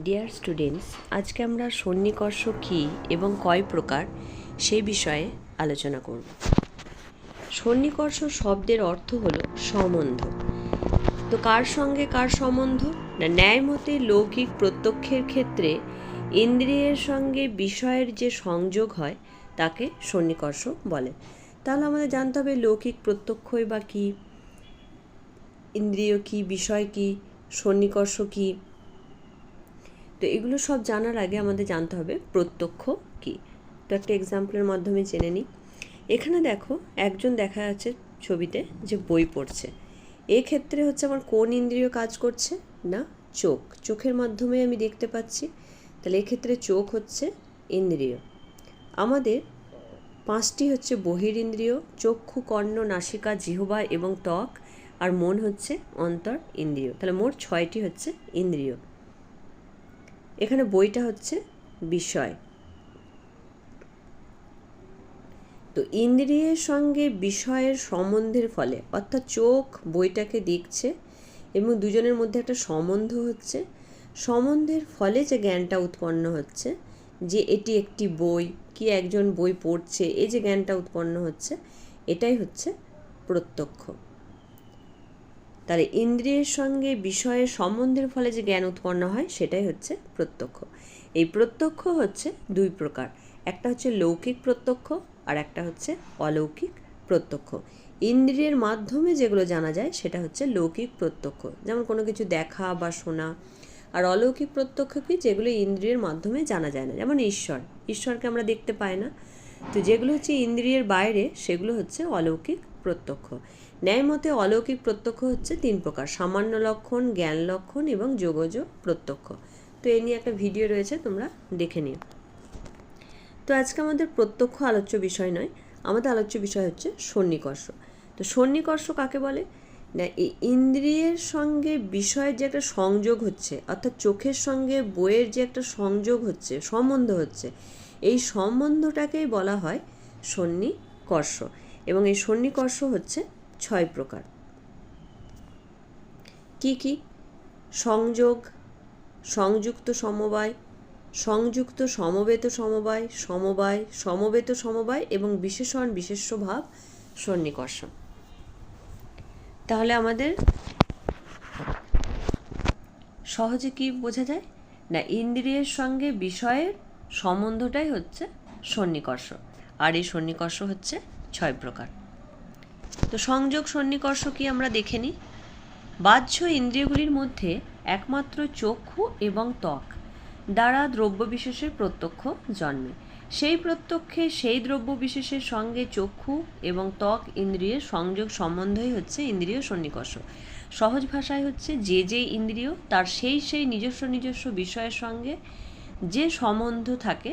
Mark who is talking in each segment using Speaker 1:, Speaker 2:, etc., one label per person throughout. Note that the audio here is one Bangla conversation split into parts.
Speaker 1: ডিয়ার স্টুডেন্টস আজকে আমরা সন্নিকর্ষ কী এবং কয় প্রকার সেই বিষয়ে আলোচনা করব। সন্নিকর্ষ শব্দের অর্থ হলো সম্বন্ধ। তো কার সঙ্গে কার সম্বন্ধ? না ন্যায় মতে লৌকিক প্রত্যক্ষের ক্ষেত্রে ইন্দ্রিয়ের সঙ্গে বিষয়ের যে সংযোগ হয়, তাকে সন্নিকর্ষ বলে। তাহলে আমাদের জানতে হবে লৌকিক প্রত্যক্ষই বা কী? ইন্দ্রিয় কী, বিষয় কী, সন্নিকর্ষ কী? তো এগুলো সব জানার আগে আমাদের জানতে হবে প্রত্যক্ষ কী? তো একটা এক্সাম্পলের মাধ্যমে জেনে নিই। এখানে দেখো একজন দেখা যাচ্ছে ছবিতে যে বই পড়ছে। এক্ষেত্রে হচ্ছে আমার কোন ইন্দ্রিয় কাজ করছে? না, চোখ। চোখের মাধ্যমে আমি দেখতে পাচ্ছি। তাহলে এক্ষেত্রে চোখ হচ্ছে ইন্দ্রিয়। আমাদের পাঁচটি হচ্ছে বহির ইন্দ্রিয়, চক্ষু, কর্ণ, নাসিকা, জিহবা এবং ত্বক, আর মন হচ্ছে অন্তর ইন্দ্রিয়। তাহলে মোট ছয়টি হচ্ছে ইন্দ্রিয়। এখানে বইটা হচ্ছে বিষয়। তো ইন্দ্রিয়ের সঙ্গে বিষয়ের সম্বন্ধের ফলে, অর্থাৎ চোখ বইটাকে দেখছে এবং দুজনের মধ্যে একটা সম্বন্ধ হচ্ছে। সম্বন্ধের ফলে যে জ্ঞানটা উৎপন্ন হচ্ছে, যে এটি একটি বই, কি একজন বই পড়ছে, এই যে জ্ঞানটা উৎপন্ন হচ্ছে, এটাই হচ্ছে প্রত্যক্ষ। তাহলে ইন্দ্রিয়ের সঙ্গে বিষয়ের সম্বন্ধের ফলে যে জ্ঞান উৎপন্ন হয়, সেটাই হচ্ছে প্রত্যক্ষ। এই প্রত্যক্ষ হচ্ছে দুই প্রকার। একটা হচ্ছে লৌকিক প্রত্যক্ষ আর একটা হচ্ছে অলৌকিক প্রত্যক্ষ। ইন্দ্রিয়ের মাধ্যমে যেগুলো জানা যায়, সেটা হচ্ছে লৌকিক প্রত্যক্ষ। যেমন কোনো কিছু দেখা বা শোনা। আর অলৌকিক প্রত্যক্ষ কি? যেগুলো ইন্দ্রিয়ের মাধ্যমে জানা যায় না। যেমন ঈশ্বর। ঈশ্বরকে আমরা দেখতে পাই না। তো যেগুলো হচ্ছে ইন্দ্রিয়ের বাইরে, সেগুলো হচ্ছে অলৌকিক প্রত্যক্ষ। ন্যায় মতে অলৌকিক প্রত্যক্ষ হচ্ছে তিন প্রকার, সামান্য লক্ষণ, জ্ঞান লক্ষণ এবং যোগজ প্রত্যক্ষ। তো এ নিয়ে একটা ভিডিও রয়েছে, তোমরা দেখে নিও। তো আজকে আমাদের প্রত্যক্ষ আলোচ্য বিষয় নয়, আমাদের আলোচ্য বিষয় হচ্ছে সন্নিকর্ষ। তো সন্নিকর্ষ কাকে বলে? না, এই ইন্দ্রিয়ের সঙ্গে বিষয়ের যে একটা সংযোগ হচ্ছে, অর্থাৎ চোখের সঙ্গে বইয়ের যে একটা সংযোগ হচ্ছে, সম্বন্ধ হচ্ছে, এই সম্বন্ধটাকেই বলা হয় সন্নিকর্ষ। এবং এই সন্নিকর্ষ হচ্ছে ছয় প্রকার। কি কি? সংযোগ, সংযুক্ত সমবায়, সংযুক্ত সমবেত সমবায় সমবায়, সমবেত সমবায় এবং বিশেষণ, বিশেষ্য ভাব সন্নিকর্ষ তাহলে আমাদের সহজে কি বোঝা যায়? না, ইন্দ্রিয়ের সঙ্গে বিষয়ের সম্বন্ধটাই হচ্ছে সন্নিকর্ষ। আর এই সন্নিকর্ষ হচ্ছে ছয় প্রকার। তো সংযোগ সন্নিকর্ষ কি আমরা দেখে নিই? বাহ্য ইন্দ্রিয়গুলির মধ্যে একমাত্র চক্ষু এবং ত্বক দ্বারা দ্রব্য বিশেষের প্রত্যক্ষ জন্মে। সেই প্রত্যক্ষে সেই দ্রব্য বিশেষের সঙ্গে চক্ষু এবং ত্বক ইন্দ্রিয়ের সংযোগ সম্বন্ধই হচ্ছে ইন্দ্রিয় সন্নিকর্ষ। সহজ ভাষায় হচ্ছে যে যে ইন্দ্রিয় তার সেই সেই নিজস্ব নিজস্ব বিষয়ের সঙ্গে যে সম্বন্ধ থাকে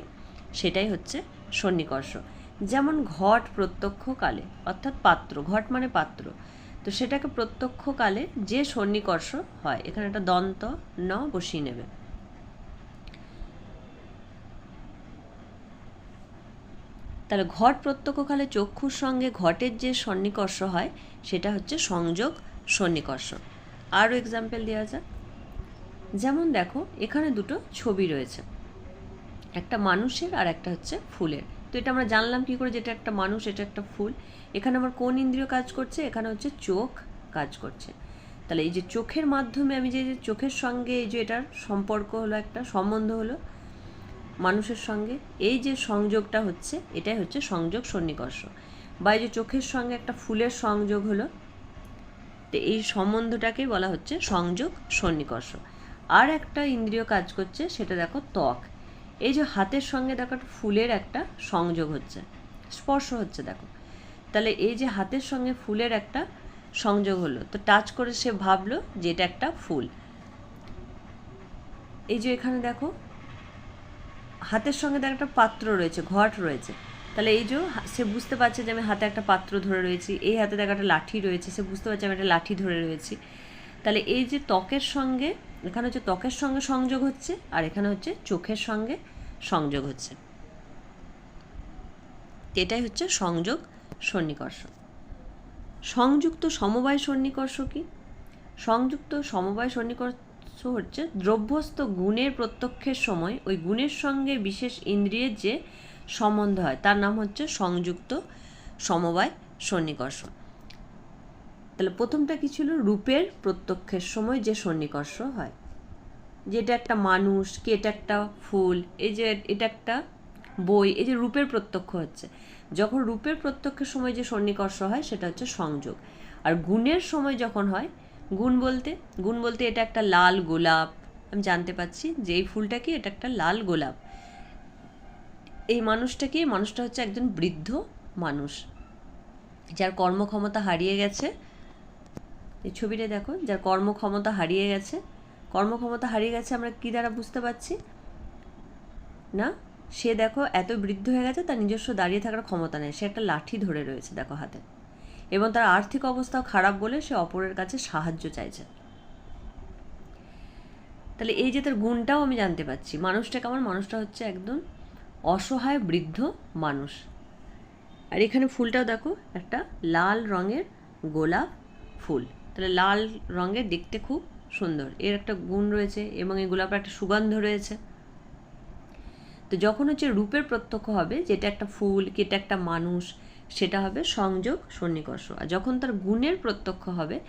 Speaker 1: সেটাই হচ্ছে সন্নিকর্ষ। যেমন ঘট প্রত্যক্ষ কালে অর্থাৎ পাত্র, ঘট মানে পাত্র। তো সেটাকে প্রত্যক্ষ কালে যে সন্নিকর্ষ হয়, এখানে একটা দন্ত ন বসিয়ে নেবে। তাহলে ঘট প্রত্যক্ষকালে চক্ষুর সঙ্গে ঘটের যে সন্নিকর্ষ হয়, সেটা হচ্ছে সংযোগ সন্নিকর্ষ। আরও এক্সাম্পল দেওয়া যাক। যেমন দেখো, এখানে দুটো ছবি রয়েছে। একটা মানুষের আর একটা হচ্ছে ফুলের। তো এটা আমরা জানলাম কী করে যেটা একটা মানুষ, এটা একটা ফুল। এখানে আমার কোন ইন্দ্রিয় কাজ করছে? এখানে হচ্ছে চোখ কাজ করছে। তাহলে এই যে চোখের মাধ্যমে আমি যে চোখের সঙ্গে এই যে এটার সম্পর্ক হলো একটা, সম্বন্ধ হলো মানুষের সঙ্গে, এই যে সংযোগটা হচ্ছে, এটাই হচ্ছে সংযোগ সন্নিকর্ষ। বা এই যে চোখের সঙ্গে একটা ফুলের সংযোগ হলো, তো এই সম্বন্ধটাকেই বলা হচ্ছে সংযোগ সন্নিকর্ষ। আর একটা ইন্দ্রিয় কাজ করছে, সেটা দেখো ত্বক। এই যে হাতের সঙ্গে দেখো একটা ফুলের একটা সংযোগ হচ্ছে, স্পর্শ হচ্ছে দেখো। তাহলে এই যে হাতের সঙ্গে ফুলের একটা সংযোগ হলো, তো টাচ করে সে ভাবলো যে এটা একটা ফুল। এই যে এখানে দেখো, হাতের সঙ্গে দেখ একটা পাত্র রয়েছে, ঘট রয়েছে। তাহলে এই যে সে বুঝতে পারছে যে আমি হাতে একটা পাত্র ধরে রয়েছি, এই হাতে দেখ একটা লাঠি রয়েছে, সে বুঝতে পারছে আমি একটা লাঠি ধরে রয়েছি। তাহলে এই যে ত্বকের সঙ্গে এখানে হচ্ছে ত্বকের সঙ্গে সংযোগ হচ্ছে, আর এখানে হচ্ছে চোখের সঙ্গে সংযোগ হচ্ছে। এটাই হচ্ছে সংযোগ সন্নিকর্ষ। সংযুক্ত সমবায় সন্নিকর্ষ কি? সংযুক্ত সমবায় সন্নিকর্ষ হচ্ছে দ্রব্যস্থ গুণের প্রত্যক্ষের সময় ওই গুণের সঙ্গে বিশেষ ইন্দ্রিয়ের যে সম্বন্ধ হয়, তার নাম হচ্ছে সংযুক্ত সমবায় সন্নিকর্ষ। তাহলে প্রথমটা কি ছিল? রূপের প্রত্যক্ষের সময় যে সন্নিকর্ষ হয়। যেটা একটা মানুষ, কি এটা একটা ফুল, এই যে এটা একটা বই, এই যে রূপের প্রত্যক্ষ হচ্ছে। যখন রূপের প্রত্যক্ষের সময় যে সন্নিকর্ষ হয়, সেটা হচ্ছে সংযোগ। আর গুণের সময় যখন হয়, গুণ বলতে গুণ বলতে এটা একটা লাল গোলাপ। আমি জানতে পাচ্ছি যে এই ফুলটা কি? এটা একটা লাল গোলাপ। এই মানুষটা কি? মানুষটা হচ্ছে একজন বৃদ্ধ মানুষ, যার কর্মক্ষমতা হারিয়ে গেছে। এই ছবিটা দেখো যার কর্মক্ষমতা হারিয়ে গেছে। কর্মক্ষমতা হারিয়ে গেছে আমরা কী দ্বারা বুঝতে পারছি? না, সে দেখো এত বৃদ্ধ হয়ে গেছে, তার নিজস্ব দাঁড়িয়ে থাকার ক্ষমতা নেই। সে একটা লাঠি ধরে রয়েছে দেখো হাতে। এবং তার আর্থিক অবস্থাও খারাপ বলে সে অপরের কাছে সাহায্য চাইছে। তাহলে এই যে তার গুণটাও আমি জানতে পারছি। মানুষটা কেমন? মানুষটা হচ্ছে একদম অসহায় বৃদ্ধ মানুষ। আর এখানে ফুলটাও দেখো, একটা লাল রঙের গোলাপ ফুল। তাহলে লাল রঙের দেখতে খুব সুন্দর। এর একটা গুণ রয়েছে এবং এই গোলাপের একটা সুগন্ধ রয়েছে। তো যখন হচ্ছে রূপের প্রত্যক্ষ হবে, যেটা একটা ফুল, কি এটা একটা মানুষ, সেটা হবে সংযোগ সন্নিকর্ষ। আর যখন তার গুণের প্রত্যক্ষ হবে,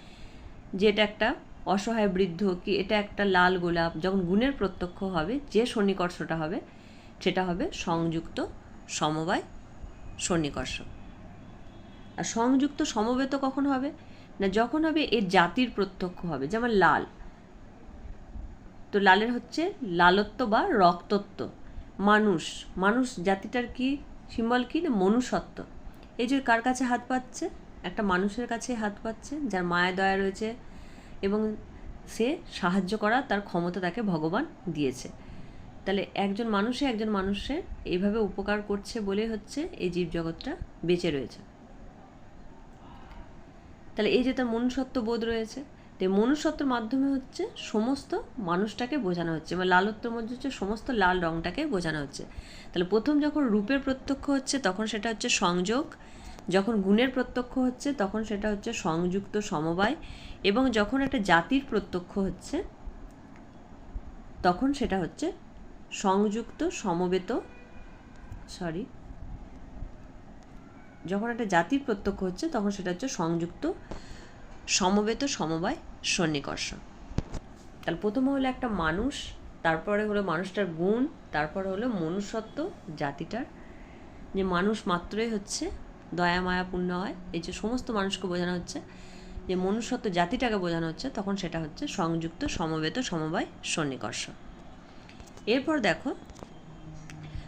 Speaker 1: যে এটা একটা অসহায় বৃদ্ধ, কি এটা একটা লাল গোলাপ, যখন গুণের প্রত্যক্ষ হবে, যে সন্নিকর্ষটা হবে, সেটা হবে সংযুক্ত সমবায় সন্নিকর্ষ। আর সংযুক্ত সমবেত কখন হবে? না যখন হবে এর জাতির প্রত্যক্ষ হবে, যেমন লাল। তো লালের হচ্ছে লালত্ব বা রক্তত্ব। মানুষ মানুষ জাতিটার কি সিম্বল কি না মনুষ্যত্ব? এই যে কার কাছে হাত পাচ্ছে? একটা মানুষের কাছে হাত পাচ্ছে, যার মায়া দয়া রয়েছে এবং সে সাহায্য করা, তার ক্ষমতা তাকে ভগবান দিয়েছে। তাহলে একজন মানুষে একজন মানুষের এইভাবে উপকার করছে বলে হচ্ছে এই জীবজগৎটা বেঁচে রয়েছে। তাহলে এই যে তার মনুষ্যত্ব বোধ রয়েছে, তো মনুষ্যত্বের মাধ্যমে হচ্ছে সমস্ত মানুষটাকে বোঝানো হচ্ছে বা লালত্বের মধ্যে হচ্ছে সমস্ত লাল রঙটাকে বোঝানো হচ্ছে। তাহলে প্রথম যখন রূপের প্রত্যক্ষ হচ্ছে, তখন সেটা হচ্ছে সংযোগ, যখন গুণের প্রত্যক্ষ হচ্ছে, তখন সেটা হচ্ছে সংযুক্ত সমবায়, এবং যখন একটা জাতির প্রত্যক্ষ হচ্ছে, তখন সেটা হচ্ছে সংযুক্ত সমবেত সরি যখন একটা জাতির প্রত্যক্ষ হচ্ছে, তখন সেটা হচ্ছে সংযুক্ত, সমবেত সমবায় সন্নিকর্ষ। তাহলে প্রথমে হলো একটা মানুষ, তারপরে হলো মানুষটার গুণ, তারপরে হলো মনুষ্যত্ব, জাতিটার। যে মানুষ মাত্রই হচ্ছে, দয়া মায়াপূর্ণ হয়, এই যে সমস্ত মানুষকে বোঝানো হচ্ছে, যে মনুষ্যত্ব, জাতিটাকে বোঝানো হচ্ছে, তখন সেটা হচ্ছে সংযুক্ত, সমবেত, সমবায়, সন্নিকর্ষ। এরপর দেখো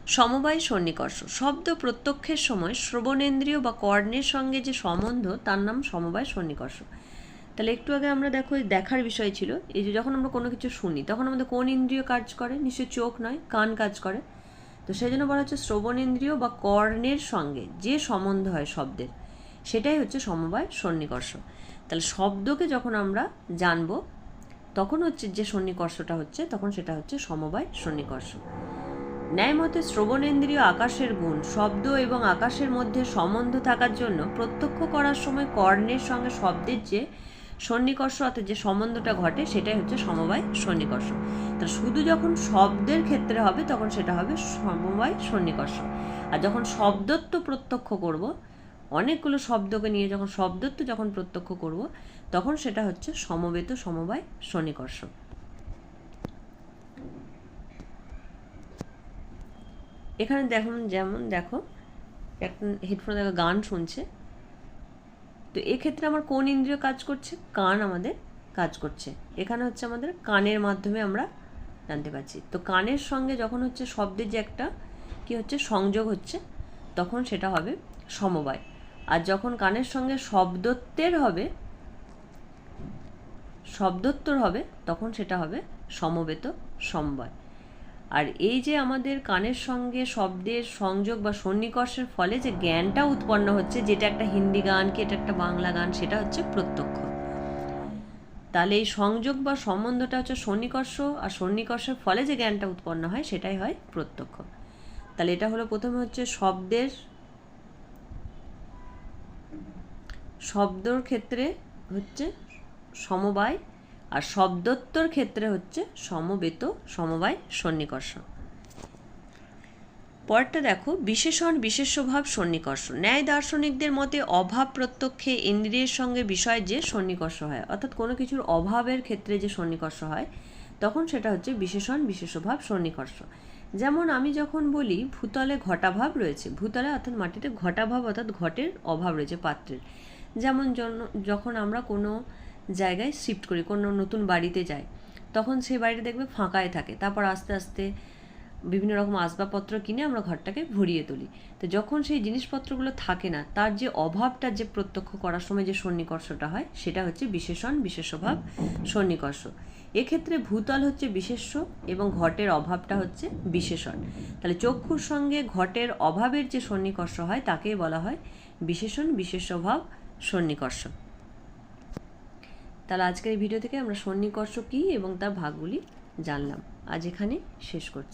Speaker 1: সমবায় সন্নিকর্ষ। শব্দ প্রত্যক্ষের সময় শ্রবণেন্দ্রিয় বা কর্ণের সঙ্গে যে সম্বন্ধ, তার নাম সমবায় সন্নিকর্ষ। তাহলে একটু আগে আমরা দেখো দেখার বিষয় ছিল, এই যে যখন আমরা কোনো কিছু শুনি, তখন আমাদের কোন ইন্দ্রিয় কাজ করে? নিশ্চয়ই চোখ নয়, কান কাজ করে। তো সেই জন্য বলা হচ্ছে শ্রবণেন্দ্রিয় বা কর্ণের সঙ্গে যে সম্বন্ধ হয় শব্দের, সেটাই হচ্ছে সমবায় সন্নিকর্ষ। তাহলে শব্দকে যখন আমরা জানব, তখন হচ্ছে যে সন্নিকর্ষটা হচ্ছে, তখন সেটা হচ্ছে সমবায় সন্নিকর্ষ। ন্যায় মতে শ্রবণেন্দ্রিয় আকাশের গুণ, শব্দ এবং আকাশের মধ্যে সম্বন্ধ থাকার জন্য প্রত্যক্ষ করার সময় কর্ণের সঙ্গে শব্দের যে সন্নিকর্ষ অর্থাৎ যে সম্বন্ধটা ঘটে, সেটাই হচ্ছে সমবায় সন্নিকর্ষ। তা শুধু যখন শব্দের ক্ষেত্রে হবে, তখন সেটা হবে সমবায় সন্নিকর্ষ। আর যখন শব্দত্ব প্রত্যক্ষ করব, অনেকগুলো শব্দকে নিয়ে যখন শব্দত্ব যখন প্রত্যক্ষ করব, তখন সেটা হচ্ছে সমবেত সমবায় সন্নিকর্ষ। এখানে দেখুন যেমন দেখো, একটা হেডফোনে দেখো গান শুনছে। তো এক্ষেত্রে আমার কোন ইন্দ্রিয় কাজ করছে? কান আমাদের কাজ করছে। এখানে হচ্ছে আমাদের কানের মাধ্যমে আমরা জানতে পারছি। তো কানের সঙ্গে যখন হচ্ছে শব্দের যে একটা কি হচ্ছে, সংযোগ হচ্ছে, তখন সেটা হবে সমবায়। আর যখন কানের সঙ্গে শব্দত্বের হবে শব্দোত্তর হবে, তখন সেটা হবে সমবেত সমবায়। আর এই যে আমাদের কানের সঙ্গে শব্দের সংযোগ বা সন্নিকর্ষের ফলে যে জ্ঞানটা উৎপন্ন হচ্ছে, যেটা একটা হিন্দি গান কি এটা একটা বাংলা গান, সেটা হচ্ছে প্রত্যক্ষ। তাহলে এই সংযোগ বা সম্বন্ধটা হচ্ছে সন্নিকর্ষ, আর সন্নিকর্ষের ফলে যে জ্ঞানটা উৎপন্ন হয়, সেটাই হয় প্রত্যক্ষ। তাহলে এটা হলো প্রথমে হচ্ছে শব্দের, শব্দর ক্ষেত্রে হচ্ছে সমবায় আর শব্দোত্তর ক্ষেত্রে হচ্ছে সমবেত, সমবায়, সন্নিকর্ষ। পরটা দেখো, বিশেষণ, বিশেষ্যভাব, সন্নিকর্ষ। ন্যায় দার্শনিকদের মতে অভাব প্রত্যক্ষে ইন্দ্রিয়ের সঙ্গে বিষয় যে সন্নিকর্ষ হয়, অর্থাৎ কোনো কিছুর অভাবের ক্ষেত্রে যে সন্নিকর্ষ হয়, তখন সেটা হচ্ছে বিশেষণ বিশেষভাব সন্নিকর্ষ। যেমন আমি যখন বলি ভূতলে ঘটাভাব রয়েছে, ভূতলে অর্থাৎ মাটিতে ঘটাভাব অর্থাৎ ঘটের অভাব রয়েছে, পাত্রের। যেমন যখন আমরা কোনো জায়গায় শিফট করি, কোনো নতুন বাড়িতে যাই। তখন সেই বাড়িটা দেখবে ফাঁকাই থাকে। তারপর আস্তে আস্তে বিভিন্ন রকম আসবাবপত্র কিনে আমরা ঘরটাকে ভরিয়ে তুলি। তো যখন সেই জিনিসপত্রগুলো থাকে না, তার যে অভাবটা যে প্রত্যক্ষ করার সময় যে সন্নিকর্ষটা হয়, সেটা হচ্ছে বিশেষণ, বিশেষভাব, সন্নিকর্ষ। এক্ষেত্রে ভূতল হচ্ছে বিশেষ্য এবং ঘটের অভাবটা হচ্ছে বিশেষণ। তাহলে চক্ষুর সঙ্গে ঘটের অভাবের যে সন্নিকর্ষ হয়, তাকেই বলা হয় বিশেষণ, বিশেষভাব, সন্নিকর্ষ। তাহলে আজকের এই ভিডিও থেকে আমরা সন্নিকর্ষ কী এবং তার ভাগগুলি জানলাম। আজ এখানে শেষ করছি।